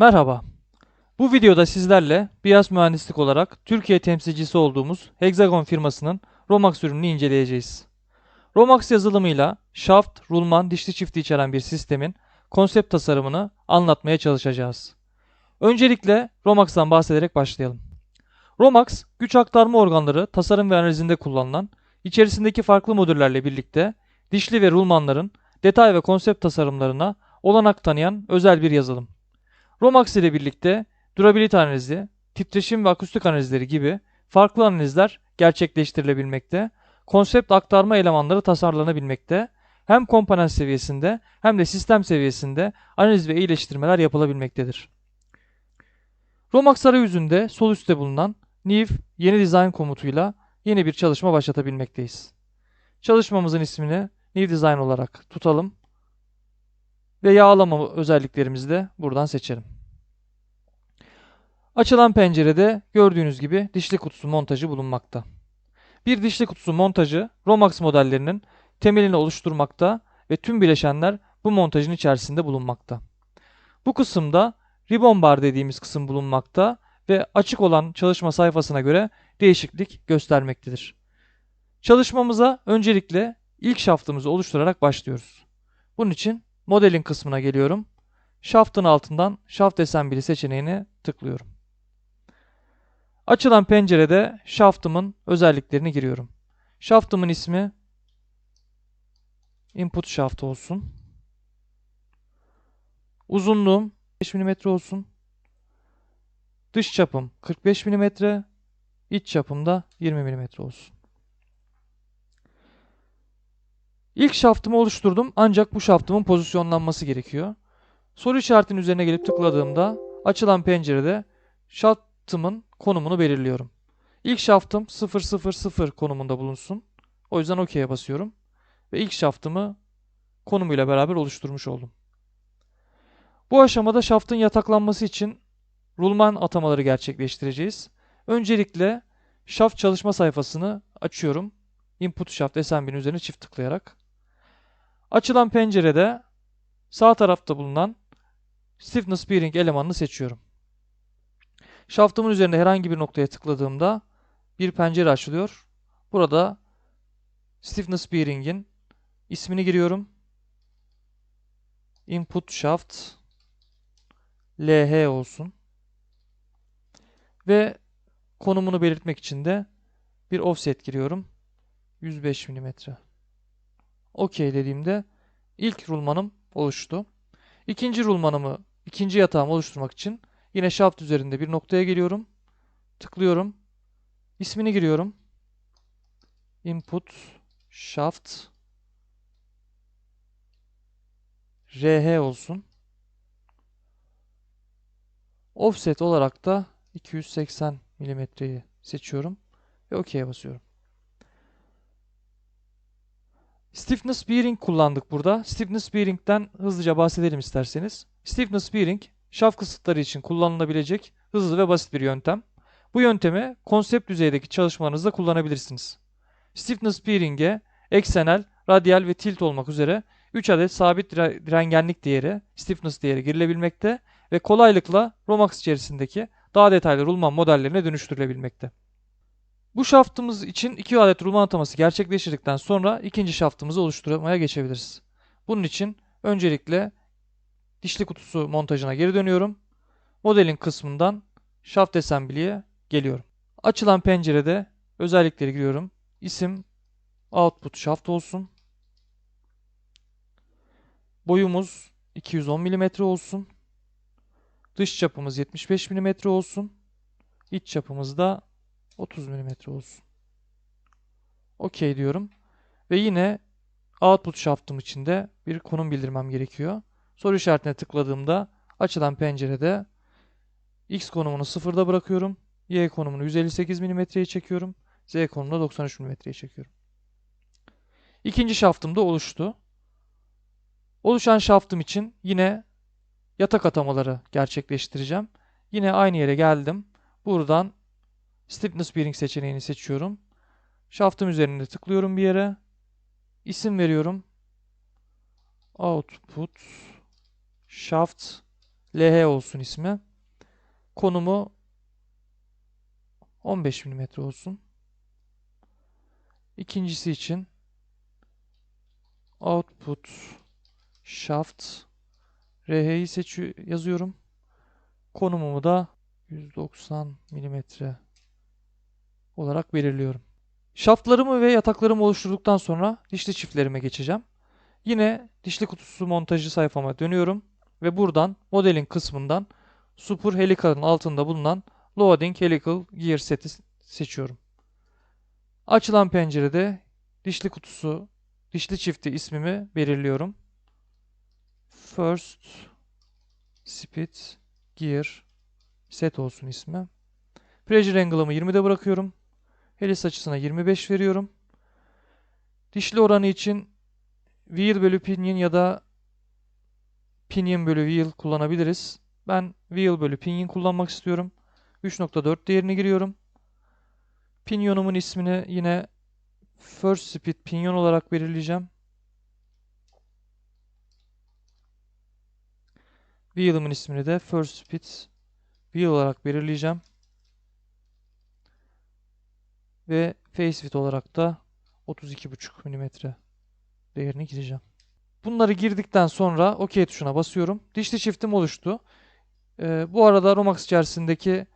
Merhaba. Bu videoda sizlerle Biyas Mühendislik olarak Türkiye temsilcisi olduğumuz Hexagon firmasının Romax ürününü inceleyeceğiz. Romax yazılımıyla şaft, rulman, dişli çifti içeren bir sistemin konsept tasarımını anlatmaya çalışacağız. Öncelikle Romax'tan bahsederek başlayalım. Romax, güç aktarma organları tasarım ve analizinde kullanılan, içerisindeki farklı modüllerle birlikte dişli ve rulmanların detay ve konsept tasarımlarına olanak tanıyan özel bir yazılım. Romax ile birlikte durability analizi, titreşim ve akustik analizleri gibi farklı analizler gerçekleştirilebilmekte, konsept aktarma elemanları tasarlanabilmekte, hem komponent seviyesinde hem de sistem seviyesinde analiz ve iyileştirmeler yapılabilmektedir. Romax arayüzünde sol üstte bulunan New yeni dizayn komutuyla yeni bir çalışma başlatabilmekteyiz. Çalışmamızın ismini New Design olarak tutalım ve yağlama özelliklerimizi de buradan seçelim. Açılan pencerede gördüğünüz gibi dişli kutusu montajı bulunmakta. Bir dişli kutusu montajı Romax modellerinin temelini oluşturmakta ve tüm bileşenler bu montajın içerisinde bulunmakta. Bu kısımda ribbon bar dediğimiz kısım bulunmakta ve açık olan çalışma sayfasına göre değişiklik göstermektedir. Çalışmamıza öncelikle ilk şaftımızı oluşturarak başlıyoruz. Bunun için modelin kısmına geliyorum. Shaft'ın altından Shaft Assembly seçeneğini tıklıyorum. Açılan pencerede shaft'ımın özelliklerini giriyorum. Shaft'ımın ismi input shaft olsun. Uzunluğum 5 mm olsun. Dış çapım 45 mm, iç çapım da 20 mm olsun. İlk şaftımı oluşturdum ancak bu şaftımın pozisyonlanması gerekiyor. Soru işaretinin üzerine gelip tıkladığımda açılan pencerede şaftımın konumunu belirliyorum. İlk şaftım 000 konumunda bulunsun. O yüzden OK'ye basıyorum. Ve ilk şaftımı konumuyla beraber oluşturmuş oldum. Bu aşamada şaftın yataklanması için rulman atamaları gerçekleştireceğiz. Öncelikle şaft çalışma sayfasını açıyorum. Input shaft assembly'nin üzerine çift tıklayarak. Açılan pencerede sağ tarafta bulunan stiffness bearing elemanını seçiyorum. Şaftımın üzerinde herhangi bir noktaya tıkladığımda bir pencere açılıyor. Burada stiffness bearing'in ismini giriyorum. Input shaft LH olsun. Ve konumunu belirtmek için de bir offset giriyorum. 105 mm. OK dediğimde ilk rulmanım oluştu. İkinci rulmanımı, ikinci yatağımı oluşturmak için yine shaft üzerinde bir noktaya geliyorum. Tıklıyorum. İsmini giriyorum. Input shaft RH olsun. Offset olarak da 280 milimetreyi seçiyorum ve OK'ye basıyorum. Stiffness bearing kullandık burada. Stiffness bearing'den hızlıca bahsedelim isterseniz. Stiffness bearing, şaft kısıtları için kullanılabilecek hızlı ve basit bir yöntem. Bu yöntemi konsept düzeydeki çalışmalarınızda kullanabilirsiniz. Stiffness bearing'e eksenel, radyal ve tilt olmak üzere 3 adet sabit direngenlik değeri, stiffness değeri girilebilmekte ve kolaylıkla Romax içerisindeki daha detaylı rulman modellerine dönüştürülebilmekte. Bu şaftımız için 2 adet rulman ataması gerçekleştirdikten sonra ikinci şaftımızı oluşturmaya geçebiliriz. Bunun için öncelikle dişli kutusu montajına geri dönüyorum. Modelin kısmından Shaft Assembly'ye geliyorum. Açılan pencerede özellikleri giriyorum. İsim Output Shaft olsun. Boyumuz 210 mm olsun. Dış çapımız 75 mm olsun. İç çapımız da 30 mm olsun. OK diyorum. Ve yine output shaft'ım içinde bir konum bildirmem gerekiyor. Soru işaretine tıkladığımda açılan pencerede X konumunu sıfırda bırakıyorum. Y konumunu 158 mm'ye çekiyorum. Z konumunu 93 mm'ye çekiyorum. İkinci şaftım da oluştu. Oluşan şaftım için yine yatak atamaları gerçekleştireceğim. Yine aynı yere geldim. Buradan Stiffness Bearing seçeneğini seçiyorum. Shaft'ım üzerinde tıklıyorum bir yere. İsim veriyorum. Output Shaft LH olsun ismi. Konumu 15 mm olsun. İkincisi için output shaft RH'yi seçiyor yazıyorum. Konumumu da 190 mm olarak belirliyorum. Şaftlarımı ve yataklarımı oluşturduktan sonra dişli çiftlerime geçeceğim. Yine dişli kutusu montajı sayfama dönüyorum ve buradan modelin kısmından Super Helical'ın altında bulunan Loading Helical Gear Set'i seçiyorum. Açılan pencerede dişli kutusu, dişli çifti ismimi belirliyorum. First Speed Gear Set olsun ismi. Pressure Angle'ımı 20'de bırakıyorum. Helis açısına 25 veriyorum. Dişli oranı için wheel bölü pinion ya da pinion bölü wheel kullanabiliriz. Ben wheel bölü pinion kullanmak istiyorum. 3.4 değerini giriyorum. Pinyonumun ismini yine first speed pinyon olarak belirleyeceğim. Wheel'ımın ismini de first speed wheel olarak belirleyeceğim. Ve face width olarak da 32,5 mm değerini gireceğim. Bunları girdikten sonra OK tuşuna basıyorum. Dişli çiftim oluştu. Ee, bu arada Romax içerisindeki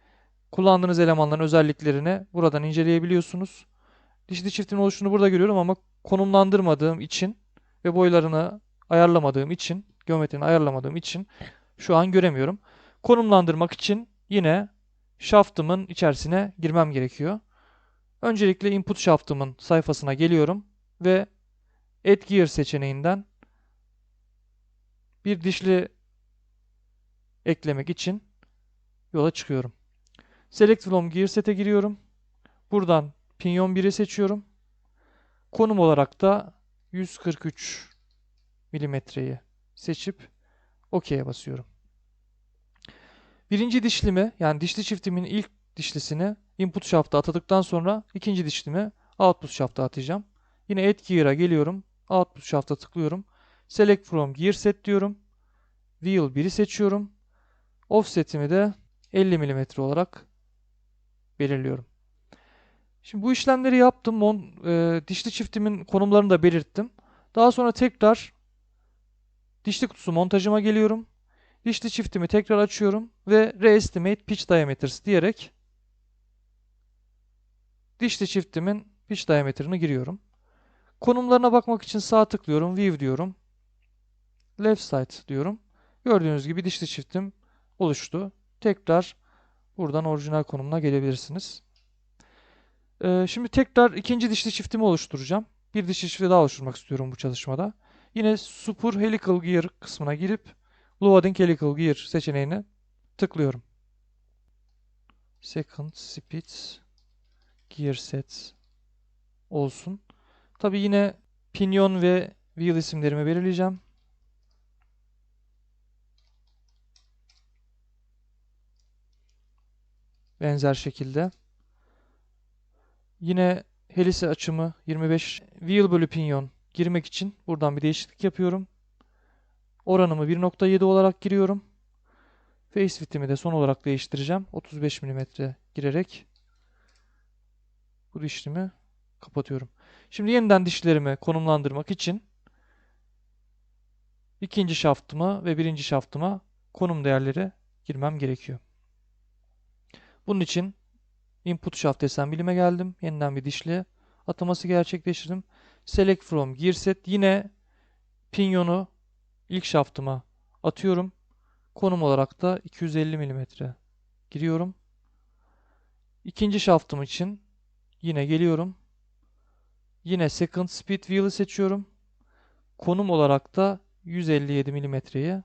kullandığınız elemanların özelliklerini buradan inceleyebiliyorsunuz. Dişli çiftin oluşunu burada görüyorum ama konumlandırmadığım için ve boylarını ayarlamadığım için, geometrini ayarlamadığım için şu an göremiyorum. Konumlandırmak için yine shaft'ımın içerisine girmem gerekiyor. Öncelikle input shaft'ımın sayfasına geliyorum ve Add Gear seçeneğinden bir dişli eklemek için yola çıkıyorum. Select from Gear Set'e giriyorum. Buradan Pinyon 1'i seçiyorum. Konum olarak da 143 milimetreyi seçip OK'ye basıyorum. Birinci dişlimi yani dişli çiftimin ilk dişlisini input shaft'a atadıktan sonra ikinci dişlimi output shaft'a atacağım. Yine add gear'a geliyorum. Output shaft'a tıklıyorum. Select from gear set diyorum. Wheel 1'i seçiyorum. Offset'imi de 50 mm olarak belirliyorum. Şimdi bu işlemleri yaptım. Mon, e, dişli çiftimin konumlarını da belirttim. Daha sonra tekrar dişli kutusu montajıma geliyorum. Dişli çiftimi tekrar açıyorum ve Reestimate Pitch Diameters diyerek dişli çiftimin pitch diameter'ını giriyorum. Konumlarına bakmak için sağ tıklıyorum. View diyorum. Left side diyorum. Gördüğünüz gibi dişli çiftim oluştu. Tekrar buradan orijinal konumuna gelebilirsiniz. Ee, şimdi tekrar ikinci dişli çiftimi oluşturacağım. Bir dişli çifti daha oluşturmak istiyorum bu çalışmada. Yine Super Helical Gear kısmına girip Loading Helical Gear seçeneğine tıklıyorum. Second Speed Gear Set olsun. Tabi yine Pinyon ve Wheel isimlerimi belirleyeceğim. Benzer şekilde. Yine helise açımı 25 wheel bölü pinyon girmek için buradan bir değişiklik yapıyorum. Oranımı 1.7 olarak giriyorum. Face width'imi de son olarak değiştireceğim. 35 mm girerek bu dişlimi kapatıyorum. Şimdi yeniden dişlerimi konumlandırmak için ikinci şaftıma ve birinci şaftıma konum değerleri girmem gerekiyor. Bunun için input shaft assembly'ime geldim. Yeniden bir dişli ataması gerçekleştirdim. Select from gear set yine pinyonu ilk şaftıma atıyorum. Konum olarak da 250 mm giriyorum. İkinci şaftım için yine geliyorum. Yine second speed wheel'ı seçiyorum. Konum olarak da 157 mm'yi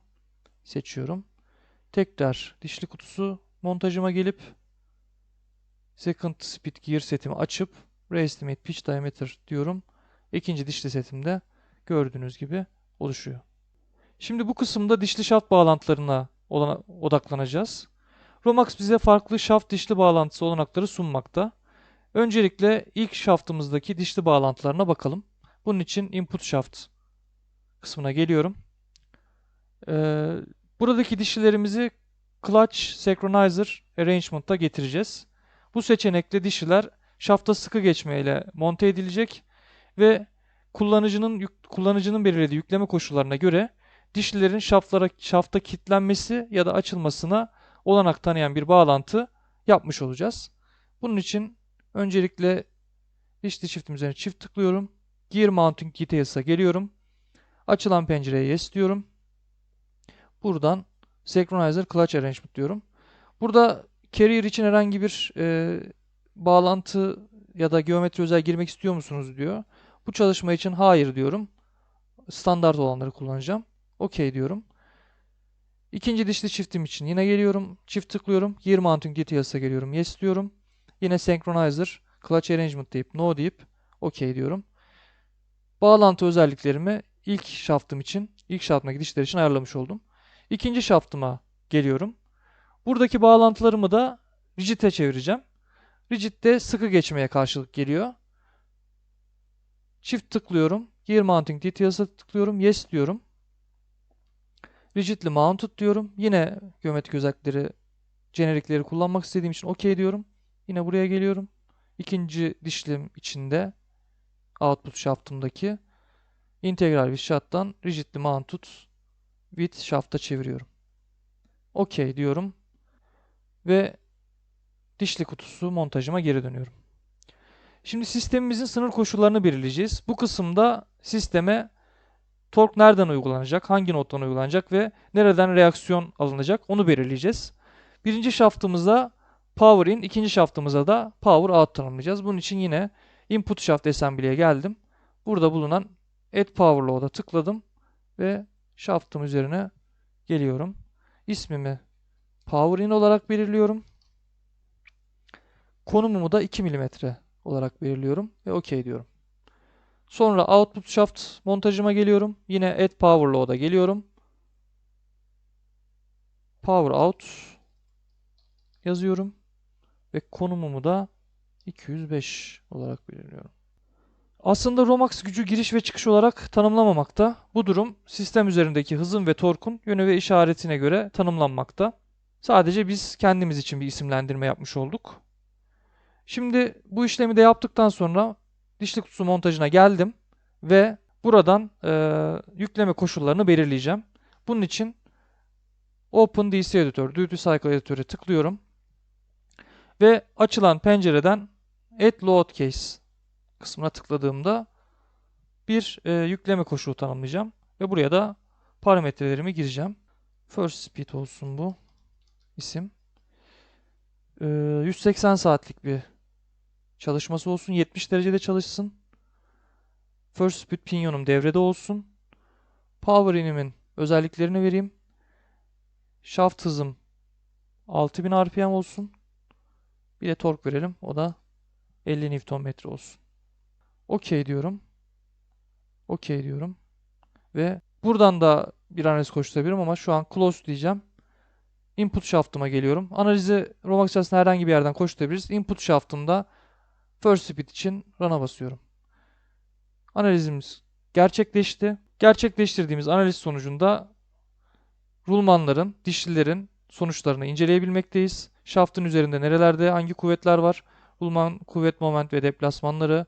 seçiyorum. Tekrar dişli kutusu montajıma gelip second speed gear setimi açıp reestimate pitch diameter diyorum. İkinci dişli setimde gördüğünüz gibi oluşuyor. Şimdi bu kısımda dişli şaft bağlantılarına odaklanacağız. Romax bize farklı şaft dişli bağlantısı olanakları sunmakta. Öncelikle ilk şaftımızdaki dişli bağlantılarına bakalım. Bunun için input shaft kısmına geliyorum. Ee, Buradaki dişlilerimizi Clutch Synchronizer Arrangement'a getireceğiz. Bu seçenekle dişliler şafta sıkı geçmeyle monte edilecek ve kullanıcının kullanıcının belirlediği yükleme koşullarına göre dişlilerin şaftlara şafta kilitlenmesi ya da açılmasına olanak tanıyan bir bağlantı yapmış olacağız. Bunun için öncelikle dişli çiftim üzerine çift tıklıyorum. Gear Mounting Details'a geliyorum. Açılan pencereye yes diyorum. Buradan Synchronizer Clutch Arrangement diyorum. Burada carrier için herhangi bir e, bağlantı ya da geometri özel girmek istiyor musunuz diyor. Bu çalışma için hayır diyorum. Standart olanları kullanacağım. OK diyorum. İkinci dişli çiftim için yine geliyorum. Çift tıklıyorum. Gear Mounting Details'a geliyorum. Yes diyorum. Yine Synchronizer Clutch Arrangement deyip No deyip OK diyorum. Bağlantı özelliklerimi ilk şaftım için, ilk şaftımdaki dişler için ayarlamış oldum. İkinci şaftıma geliyorum. Buradaki bağlantılarımı da rigid'e çevireceğim. Rigid'de sıkı geçmeye karşılık geliyor. Çift tıklıyorum. Gear Mounting Details'a tıklıyorum. Yes diyorum. Rigidly Mounted diyorum. Yine geometrik özellikleri, jenerikleri kullanmak istediğim için OK diyorum. Yine buraya geliyorum. İkinci dişlim içinde output shaft'ımdaki integral with shot'tan rigidly mounted with shaft'a çeviriyorum. OK diyorum. Ve dişli kutusu montajıma geri dönüyorum. Şimdi sistemimizin sınır koşullarını belirleyeceğiz. Bu kısımda sisteme tork nereden uygulanacak, hangi nottan uygulanacak ve nereden reaksiyon alınacak onu belirleyeceğiz. Birinci şaftımıza power in, ikinci şaftımıza da power out tanımlayacağız. Bunun için yine input shaft assembly'ye geldim. Burada bulunan add power load'a tıkladım ve shaft'ım üzerine geliyorum. İsmimi power in olarak belirliyorum. Konumumu da 2 mm olarak belirliyorum ve OK diyorum. Sonra output shaft montajıma geliyorum. Yine add power load'a geliyorum. Power out yazıyorum ve konumumu da 205 olarak belirliyorum. Aslında Romax gücü giriş ve çıkış olarak tanımlamamakta. Bu durum sistem üzerindeki hızın ve torkun yönü ve işaretine göre tanımlanmakta. Sadece biz kendimiz için bir isimlendirme yapmış olduk. Şimdi bu işlemi de yaptıktan sonra dişli kutusu montajına geldim ve buradan e, yükleme koşullarını belirleyeceğim. Bunun için Open DC Editor, Duty Cycle Editor'e tıklıyorum. Ve açılan pencereden Add Load Case kısmına tıkladığımda bir e, yükleme koşulu tanımlayacağım. Ve buraya da parametrelerimi gireceğim. First Speed olsun bu isim. E, 180 saatlik bir çalışması olsun. 70 derecede çalışsın. First Speed pinyonum devrede olsun. Power inimin özelliklerini vereyim. Shaft hızım 6000 RPM olsun. Bir de tork verelim. O da 50 Nm olsun. OK diyorum. OK diyorum. Ve buradan da bir analiz koşturabilirim ama şu an close diyeceğim. Input shaft'ıma geliyorum. Analizi Romax içerisinde herhangi bir yerden koşturabiliriz. Input shaft'ımda first speed için run'a basıyorum. Analizimiz gerçekleşti. Gerçekleştirdiğimiz analiz sonucunda rulmanların, dişlilerin sonuçlarını inceleyebilmekteyiz. Şaftın üzerinde nerelerde hangi kuvvetler var? Rulman kuvvet moment ve deplasmanları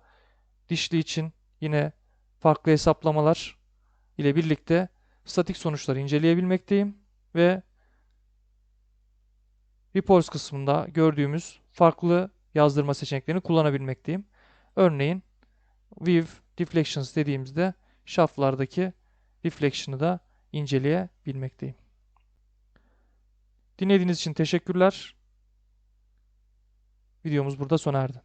dişli için yine farklı hesaplamalar ile birlikte statik sonuçları inceleyebilmekteyim ve reports kısmında gördüğümüz farklı yazdırma seçeneklerini kullanabilmekteyim. Örneğin View Deflections dediğimizde shaftlardaki deflection'ı da inceleyebilmekteyim. Dinlediğiniz için teşekkürler. Videomuz burada sona erdi.